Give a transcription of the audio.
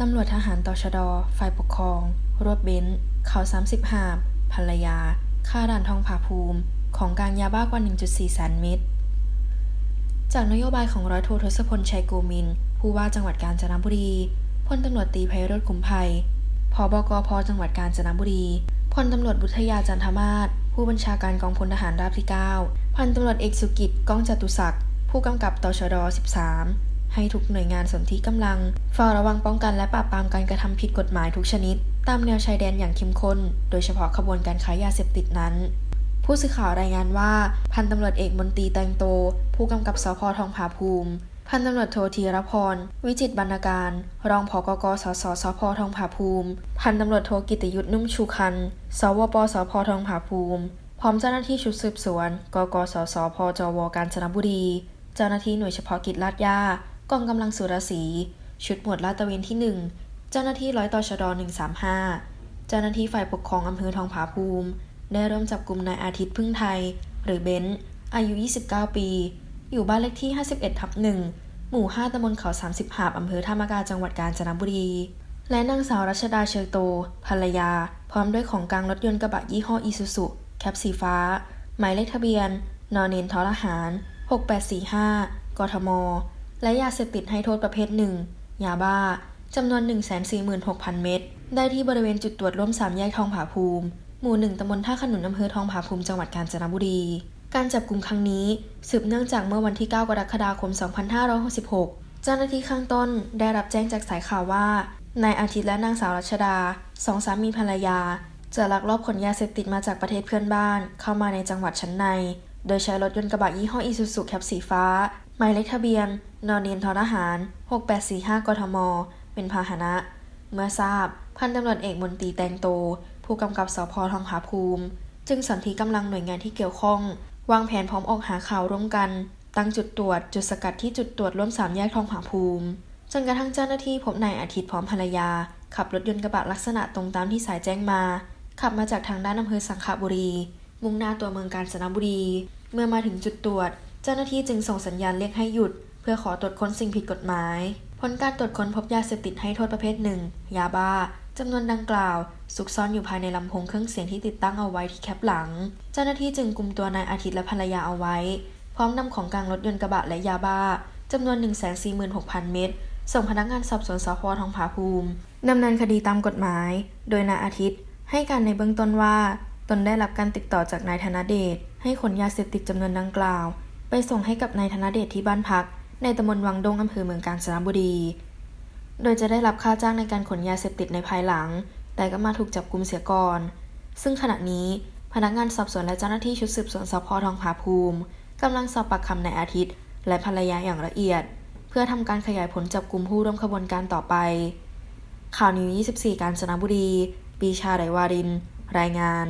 ตำรวจทหารตชด ฝ่ายปกครอง รวบเบนซ์เขา30หาบภรรยาฆ่าด่านทองผาภูมิ ของกลางยาบ้ากว่า 1.4แสนเม็ด จากนโยบายของร้อยโททศพลชัยโกมิน ผู้ว่าจังหวัดกาญจนบุรี พลตำรวจตีไพโรธคุมภัยพบกพจังหวัดกาญจนบุรี พลตำรวจบุทยาจันทมาศ ผู้บัญชาการกองพลทหารราบที่ 9 พันตำรวจเอกสุกิจก้องจตุศักดิ์ ผู้กำกับตชด 13 ให้ทุกหน่วยงานสนที่กำลังเฝ้าระวังป้องกันและปราบปรามการกระทำผิดกฎหมายทุกชนิด ตามแนวชายแดนอย่างเข้มข้น โดยเฉพาะขบวนการค้ายาเสพติดนั้น ผู้สื่อข่าวรายงานว่า พันตำรวจเอกมนตรีแตงโต ผู้กำกับสพทองผาภูมิ พันตำรวจโทธีรพร วิจิตบรรณการ รองผกกสสสพทองผาภูมิ พันตำรวจโทกิตยุทธนุ่มชูคัน สวปสพทองผาภูมิ พร้อมเจ้าหน้าที่ชุดสืบสวน กกสสพจวกาญจนบุรี เจ้าหน้าที่หน่วยเฉพาะกิจลาดย่า กองกำลังสุรศรี ชุดหมวดลาดตระเวนที่ 1 เจ้าหน้าที่ร้อยตชด135 เจ้าหน้าที่ฝ่ายปกครองอำเภอทองผาภูมิ ได้เริ่มจับกลุ่มนายอาทิตย์พึ่งไทย หรือเบนซ์อายุ 29 ปี อยู่บ้านเลขที่ 51ทับ1หมู่ 5ตำบลเขา 30หาบอำเภอท่ามะกาจังหวัดกาญจนบุรี และนางสาวรัชดาเชยโต ภรรยา พร้อมด้วยของกลางรถยนต์กระบะยี่ห้ออีซูซุแคปสีฟ้า หมายเลขทะเบียนนนเนนทอรหาร 6845 กทม และยาเสพติดให้โทษประเภทหนึ่งยาบ้าจำนวน 146,000 เม็ดได้ที่บริเวณจุดตรวจร่วมสามแยกทองผาภูมิ หมู่หนึ่งตำบลท่าขนุนอำเภอทองผาภูมิจังหวัดกาญจนบุรี การจับกลุ่มครั้งนี้ สืบเนื่องจากเมื่อวันที่ 9 กรกฎาคม 2566 เจ้าหน้าที่ข้างต้นได้รับแจ้งจากสายข่าวว่านายอาทิตย์และนางสาวรัชดาสองสามีภรรยา จะลักลอบขนยาเสพติดมาจากประเทศเพื่อนบ้าน เข้ามาในจังหวัดชั้นใน โดยใช้รถยนต์กระบะยี่ห้ออีซูซุแคปสีฟ้า หมายเลขทะเบียนนเนนททหาร 6845 กทม เป็นพาหนะ เมื่อทราบ พันตำรวจเอกมนตรีแตงโต ผู้กำกับสพทองผาภูมิ จึงสนทีกำลังหน่วยงานที่เกี่ยวข้อง วางแผนพร้อมออกหาข่าวร่วมกัน ตั้งจุดตรวจ จุดสกัดที่จุดตรวจร่วมสามแยกทองผาภูมิ จนกระทั่งเจ้าหน้าที่พบนายอาทิตย์พร้อมภรรยา ขับรถยนต์กระบะลักษณะตรงตามที่สายแจ้งมา ขับมาจากทางด้านอำเภอสังขบุรี มุ่งหน้าตัวเมืองกาญจนบุรี เมื่อมาถึงจุดตรวจ เจ้าหน้าที่จึงส่งสัญญาณเรียกให้หยุด เพื่อขอตรวจค้นสิ่งผิดกฎหมาย ผลการตรวจค้นพบยาเสพติดให้โทษประเภทหนึ่ง ยาบ้าจำนวนดังกล่าวซุกซ่อนอยู่ภายในลำโพงเครื่องเสียงที่ติดตั้งเอาไว้ที่แคปหลัง เจ้าหน้าที่จึงกุมตัวนายอาทิตย์และภรรยาเอาไว้ พร้อมนำของกลางรถยนต์กระบะและยาบ้าจำนวน 146,000 เม็ดส่งพนักงานสอบสวนสพทองผาภูมิดำเนินคดีตามกฎหมาย โดยนายอาทิตย์ ให้การในเบื้องต้นว่า ตนได้รับการติดต่อจากนายธนเดชให้ขนยาเสพติดจำนวนดังกล่าว ไปส่งให้กับนายธนเดชที่บ้านพัก ในตำบลวังดงอำเภอเมืองกาญจนบุรี โดยจะได้รับค่าจ้างในการขนยาเสพติดในภายหลัง แต่ก็มาถูกจับกุมเสียก่อน ซึ่งขณะนี้พนักงานสอบสวนและเจ้าหน้าที่ชุดสืบสวนสพทองผาภูมิกำลังสอบปากคำในอาทิตย์ และภรรยาอย่างละเอียด เพื่อทำการขยายผลจับกลุ่มผู้ร่วมขบวนการต่อไป ข่าวนิว24 กาญจนบุรี ปีชาไรวาริน รายงาน